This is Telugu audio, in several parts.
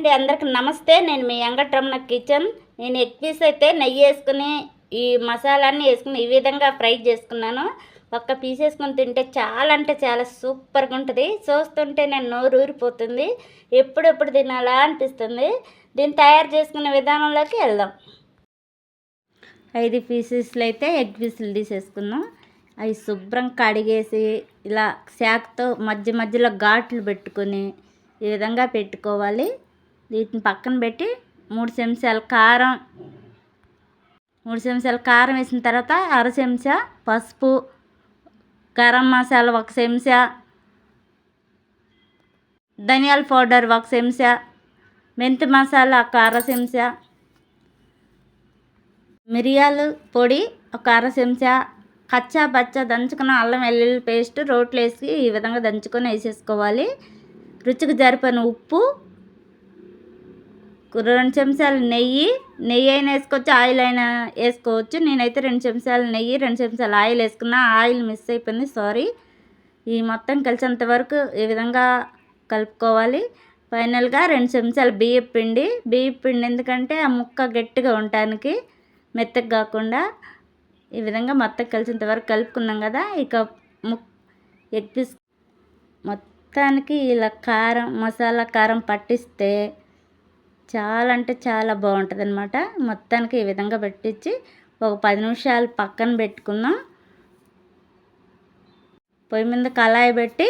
అండి అందరికి నమస్తే. నేను మీ వెంకట్రమణ కిచెన్. నేను ఎగ్ పీస్ అయితే నెయ్యి వేసుకుని ఈ మసాలాన్ని వేసుకుని ఈ విధంగా ఫ్రై చేసుకున్నాను. ఒక్క పీస్ వేసుకొని తింటే చాలా అంటే చాలా సూపర్గా ఉంటుంది. చూస్తుంటే నేను నోరు ఊరిపోతుంది. ఎప్పుడెప్పుడు తినాలా అనిపిస్తుంది. దీన్ని తయారు చేసుకునే విధానంలోకి వెళ్దాం. ఐదు పీసెస్లు అయితే ఎగ్ పీసులు తీసేసుకుందాం అవి శుభ్రం కడిగేసి ఇలా శాఖతో మధ్య మధ్యలో ఘాట్లు పెట్టుకొని ఈ విధంగా పెట్టుకోవాలి. వీటిని పక్కన పెట్టి మూడు చెంచాల కారం మూడు చెంచాల కారం వేసిన తర్వాత అర చెంచా పసుపు గరం మసాలా ఒక చెంచా ధనియాల పౌడర్ ఒక చెంచా మెంతి మసాలా ఒక అర చెంచా మిరియాలు పొడి ఒక అర చెంచా కచ్చా పచ్చా దంచుకున్న అల్లం వెల్లుల్లి పేస్ట్ రోట్లో వేసి ఈ విధంగా దంచుకొని వేసేసుకోవాలి. రుచికి జరిపిన ఉప్పు రెండు చెంచాలు నెయ్యి నెయ్యి అయినా వేసుకోవచ్చు ఆయిల్ అయినా వేసుకోవచ్చు. నేనైతే రెండు చెంచాలు నెయ్యి రెండు చెంచాలు ఆయిల్ వేసుకున్నా. ఆయిల్ మిస్ అయిపోయింది సారీ. ఈ మొత్తం కలిసేంత వరకు ఈ విధంగా కలుపుకోవాలి? ఫైనల్గా రెండు చెంచాలు బియ్యం పిండి. బియ్యం పిండి ఎందుకంటే ఆ ముక్క గట్టిగా ఉండటానికి మెత్తగా కాకుండా ఈ విధంగా మొత్తం కలిసినంత వరకు కలుపుకున్నాం కదా. ఇక ముక్ ఎగ్ పీస్ మొత్తానికి ఇలా కారం మసాలా కారం పట్టిస్తే చాలా అంటే చాలా బాగుంటుంది అనమాట మొత్తానికి ఈ విధంగా పెట్టించి ఒక పది నిమిషాలు పక్కన పెట్టుకుందాం. పొయ్యి మీద కళాయి పెట్టి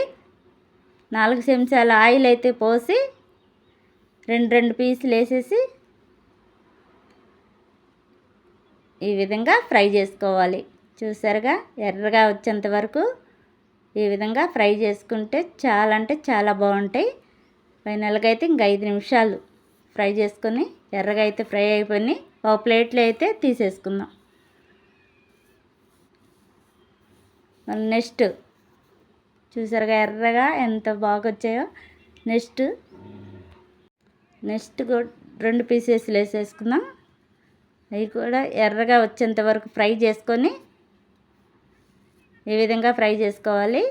నాలుగు చెంచాల ఆయిల్ అయితే పోసి రెండు రెండు పీసులు వేసేసి ఈ విధంగా ఫ్రై చేసుకోవాలి. చూసారుగా? ఎర్రగా వచ్చేంత వరకు ఈ విధంగా ఫ్రై చేసుకుంటే చాలా అంటే చాలా బాగుంటాయి. ఫైనల్గా అయితే ఇంక ఐదు నిమిషాలు. ఫ్రై చేసుకొని ఎర్రగా అయితే ఫ్రై అయిపోయి ఒక ప్లేట్లో అయితే తీసేసుకుందాం. మళ్ళీ నెక్స్ట్ చూసారుగా ఎర్రగా ఎంత బాగా వచ్చాయో. నెక్స్ట్ నెక్స్ట్ రెండు పీసెస్లు వేసేసుకుందాం. అవి కూడా ఎర్రగా వచ్చేంత వరకు ఫ్రై చేసుకొని ఈ విధంగా ఫ్రై చేసుకోవాలి.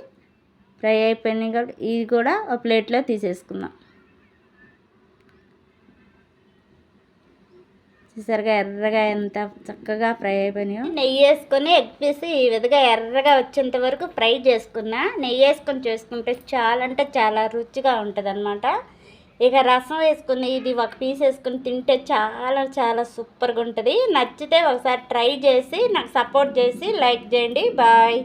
ఫ్రై అయిపోయినాయి కూడా ఇవి కూడా ఒక ప్లేట్లో తీసేసుకుందాం. చూసారుగా ఎర్రగా ఎంత చక్కగా ఫ్రై అయిపోయినాయో. నెయ్యి వేసుకొని ఎగ్ పీస్ ఈ విధంగా ఎర్రగా వచ్చేంత వరకు ఫ్రై చేసుకున్నా నెయ్యి వేసుకొని చేసుకుంటే చాలా అంటే చాలా రుచిగా ఉంటుంది అనమాట ఇక రసం వేసుకుని ఇది ఒక పీస్ వేసుకుని తింటే చాలా చాలా సూపర్గా ఉంటుంది. నచ్చితే ఒకసారి ట్రై చేసి నాకు సపోర్ట్ చేసి లైక్ చేయండి. బాయ్.